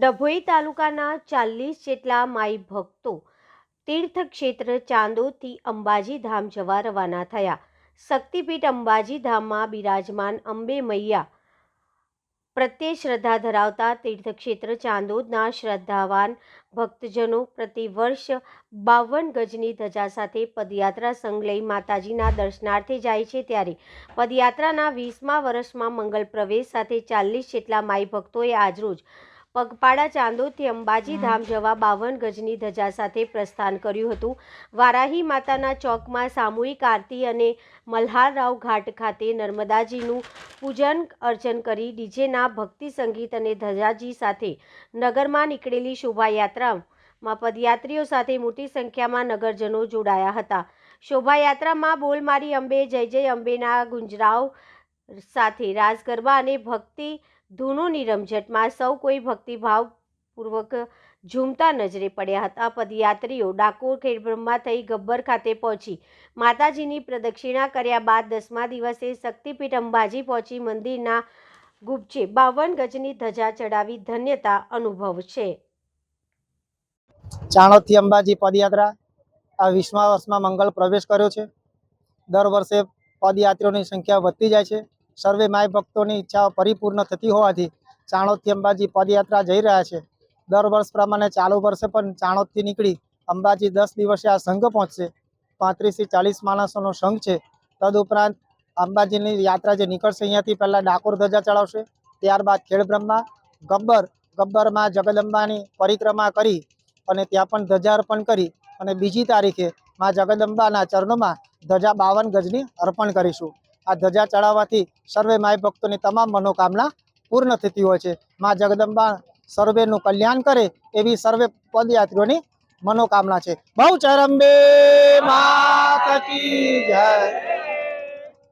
ડભોઈ તાલુકાના ચાલીસ જેટલા માઈ ભક્તો તીર્થક્ષેત્ર ચાંદોદથી અંબાજી ધામ જવા રવાના થયા. શક્તિપીઠ અંબાજી ધામમાં બિરાજમાન અંબે મૈયા પ્રત્યે શ્રદ્ધા ધરાવતા તીર્થક્ષેત્ર ચાંદોદના શ્રદ્ધાવાન ભક્તજનો પ્રતિવર્ષ બાવન ગજની ધજા સાથે પદયાત્રા સંઘ લઈ માતાજીના દર્શનાર્થે જાય છે ત્યારે પદયાત્રાના વીસમા વર્ષમાં મંગલ પ્રવેશ સાથે ચાલીસ જેટલા માઈ ભક્તોએ આજરોજ પગપાળા ચાંદોદથી અંબાજી ધામ જવા બાવન ગજની ધજા સાથે પ્રસ્થાન કર્યું હતું. વારાહી માતાના ચોકમાં સામૂહિક આરતી અને મલ્હારરાવ ઘાટ ખાતે નર્મદાજીનું પૂજન અર્ચન કરી ડીજેના ભક્તિ સંગીત અને ધજાજી સાથે નગરમાં નીકળેલી શોભાયાત્રામાં પદયાત્રીઓ સાથે મોટી સંખ્યામાં નગરજનો જોડાયા હતા. શોભાયાત્રામાં બોલ મારી અંબે જય જય અંબેના ગુંજરાવ સાથે રાસ ગરબા અને ભક્તિ ધૂનોની રમઝટમાં સૌ કોઈ ભક્તિભાવપૂર્વક ઝૂમતા નજરે પડ્યા હતા. પદયાત્રીઓ ડાકોર ખેડબ્રહ્મા થઈ ગબ્બર ખાતે પહોંચી. માતાજીની પ્રદક્ષિણા કર્યા બાદ દસમા દિવસે શક્તિપીઠ અંબાજી પહોંચી. મંદિરના ગુપચે બાવન ગજની ધજા ચડાવી ધન્યતા અનુભવ છે ચાણોદથી અંબાજી પદયાત્રા આ વીસમા વર્ષમાં મંગળ પ્રવેશ કર્યો છે. દર વર્ષે પદયાત્રીઓની સંખ્યા વધતી જાય છે. સર્વે માય ભક્તોની ઈચ્છાઓ પરિપૂર્ણ થતી હોવાથી ચાણોદથી અંબાજી પદયાત્રા જઈ રહ્યા છે. દર વર્ષ પ્રમાણે ચાલુ વર્ષે પણ ચાણોદથી નીકળી અંબાજી દસ દિવસે આ સંઘ પહોંચશે. પાંત્રીસથી ચાલીસ માણસોનો સંઘ છે. તદુપરાંત અંબાજીની યાત્રા જે નીકળશે અહીંયાથી પહેલાં ડાકોર ધજા ચડાવશે. ત્યારબાદ ખેડબ્રહ્મા, ગબ્બર, ગબ્બરમાં જગદંબાની પરિક્રમા કરી અને ત્યાં પણ ધજા અર્પણ કરી અને બીજી તારીખે મા જગદંબાના ચરણોમાં ધજા બાવન ગજની અર્પણ કરીશું. આ ધજા ચડાવવાથી સર્વે માય ભક્તોની તમામ મનોકામના પૂર્ણ થતી હોય છે. મા જગદંબા સર્વેનું કલ્યાણ કરે એવી સર્વે પદયાત્રીઓની મનોકામના છે. બહુ ચરંબે માતા કી જય.